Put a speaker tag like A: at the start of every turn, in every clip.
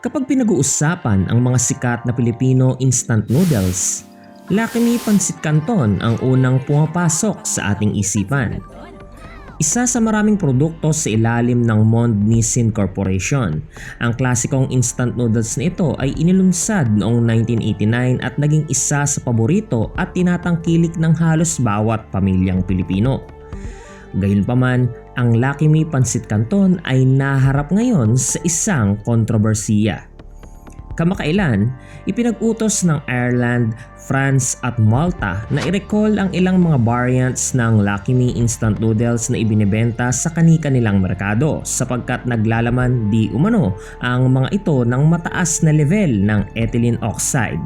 A: Kapag pinag-uusapan ang mga sikat na Pilipino instant noodles, Lucky Me Pancit Canton ang unang pumapasok sa ating isipan. Isa sa maraming produkto sa ilalim ng Mond Nissin Corporation. Ang klasikong instant noodles na ito ay inilunsad noong 1989 at naging isa sa paborito at tinatangkilik ng halos bawat pamilyang Pilipino. Gayunpaman, ang Lucky Me Pancit Canton ay naharap ngayon sa isang kontrobersiya. Kamakailan, ipinag-utos ng Ireland, France at Malta na i-recall ang ilang mga variants ng Lucky Me instant noodles na ibinebenta sa kani-kanilang merkado sapagkat naglalaman di umano ang mga ito ng mataas na level ng ethylene oxide.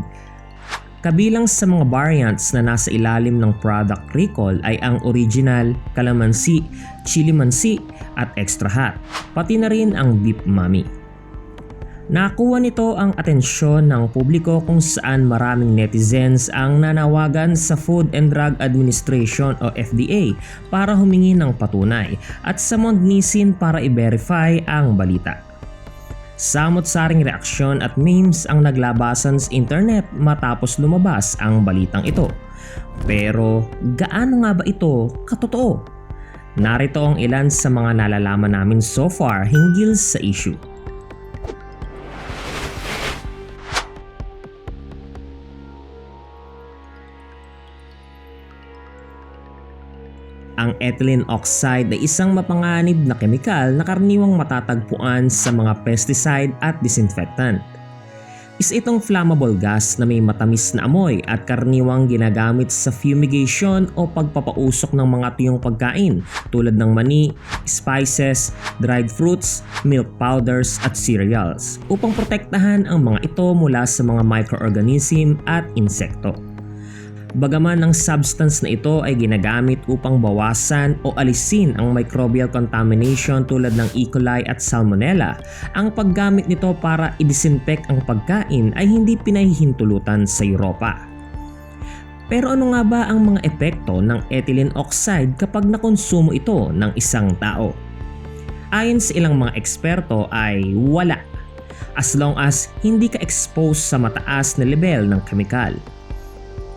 A: Kabilang sa mga variants na nasa ilalim ng product recall ay ang original, calamansi, chili mansi at extra hot, pati na rin ang beef mami. Nakuha nito ang atensyon ng publiko kung saan maraming netizens ang nanawagan sa Food and Drug Administration o FDA para humingi ng patunay at sa Mondnisin para i-verify ang balita. Samot-saring reaksyon at memes ang naglabasan sa internet matapos lumabas ang balitang ito. Pero gaano nga ba ito katotoo? Narito ang ilan sa mga nalalaman namin so far hinggil sa issue. Ang ethylene oxide ay isang mapanganib na kemikal na karaniwang matatagpuan sa mga pesticide at disinfectant. Isa itong flammable gas na may matamis na amoy at karaniwang ginagamit sa fumigation o pagpapausok ng mga tuyong pagkain tulad ng mani, spices, dried fruits, milk powders at cereals upang protektahan ang mga ito mula sa mga microorganism at insekto. Bagaman ang substance na ito ay ginagamit upang bawasan o alisin ang microbial contamination tulad ng E. coli at Salmonella, ang paggamit nito para i-disinfect ang pagkain ay hindi pinahihintulutan sa Europa. Pero ano nga ba ang mga epekto ng ethylene oxide kapag nakonsumo ito ng isang tao? Ayon sa ilang mga eksperto ay wala as long as hindi ka exposed sa mataas na level ng kemikal.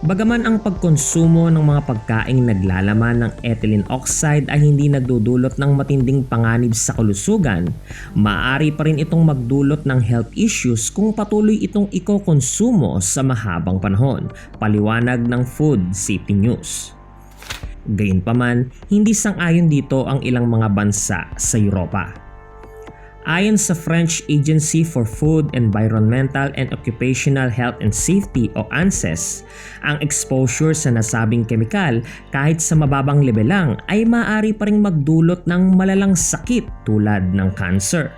A: Bagaman ang pagkonsumo ng mga pagkaing naglalaman ng ethylene oxide ay hindi nagdudulot ng matinding panganib sa kalusugan, maaari pa rin itong magdulot ng health issues kung patuloy itong ikokonsumo sa mahabang panahon, paliwanag ng Food Safety News. Gayunpaman, hindi sang-ayon dito ang ilang mga bansa sa Europa. Ayon sa French Agency for Food, Environmental and Occupational Health and Safety o ANSES, ang exposure sa nasabing kemikal kahit sa mababang level lang ay maaari pa ring magdulot ng malalang sakit tulad ng cancer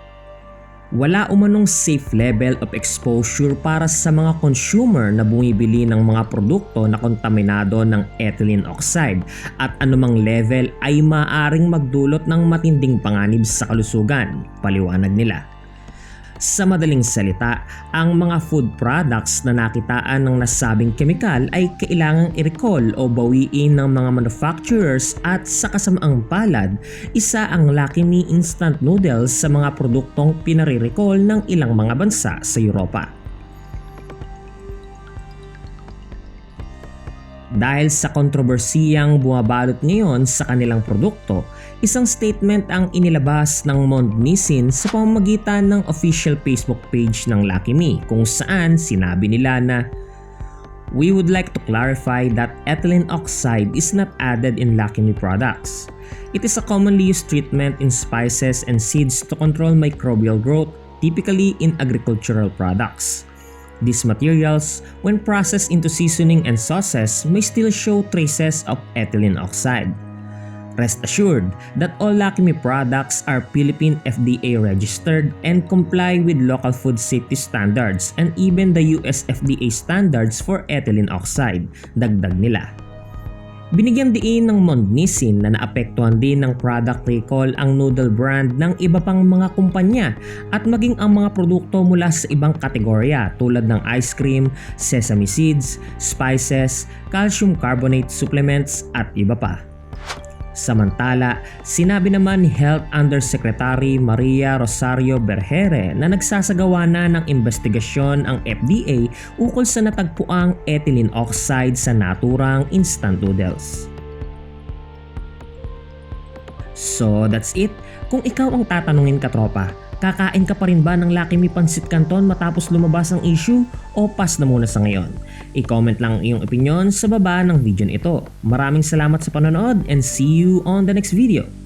A: wala umanong safe level of exposure para sa mga consumer na bumibili ng mga produkto na kontaminado ng ethylene oxide at anumang level ay maaring magdulot ng matinding panganib sa kalusugan, paliwanag nila. Sa madaling salita, ang mga food products na nakitaan ng nasabing kemikal ay kailangang i-recall o bawiin ng mga manufacturers at sa kasamaang palad, isa ang Lucky Me instant noodles sa mga produktong pinare-recall ng ilang mga bansa sa Europa. Dahil sa kontrobersiyang bumabalot ngayon sa kanilang produkto, isang statement ang inilabas ng Mond Nissin sa pamamagitan ng official Facebook page ng Lucky Me kung saan sinabi nila na We would like to clarify that ethylene oxide is not added in Lucky Me products. It is a commonly used treatment in spices and seeds to control microbial growth, typically in agricultural products. These materials, when processed into seasoning and sauces, may still show traces of ethylene oxide. Rest assured that all Lucky Me products are Philippine FDA registered and comply with local food safety standards and even the US FDA standards for ethylene oxide, dagdag nila. Binigyan diin ng Mondnisin na naapektuhan din ng product recall ang noodle brand ng iba pang mga kumpanya at maging ang mga produkto mula sa ibang kategorya tulad ng ice cream, sesame seeds, spices, calcium carbonate supplements at iba pa. Samantala, sinabi naman ni Health Undersecretary Maria Rosario Berhere na nagsasagawa na ng investigasyon ang FDA ukol sa natagpuang ethylene oxide sa naturang instant noodles. So that's it. Kung ikaw ang tatanungin ka tropa, kakain ka pa rin ba ng Lucky Me Pansit Canton matapos lumabas ang issue o pass na muna sa ngayon? I-comment lang ang iyong opinion sa baba ng video na ito. Maraming salamat sa panonood and see you on the next video.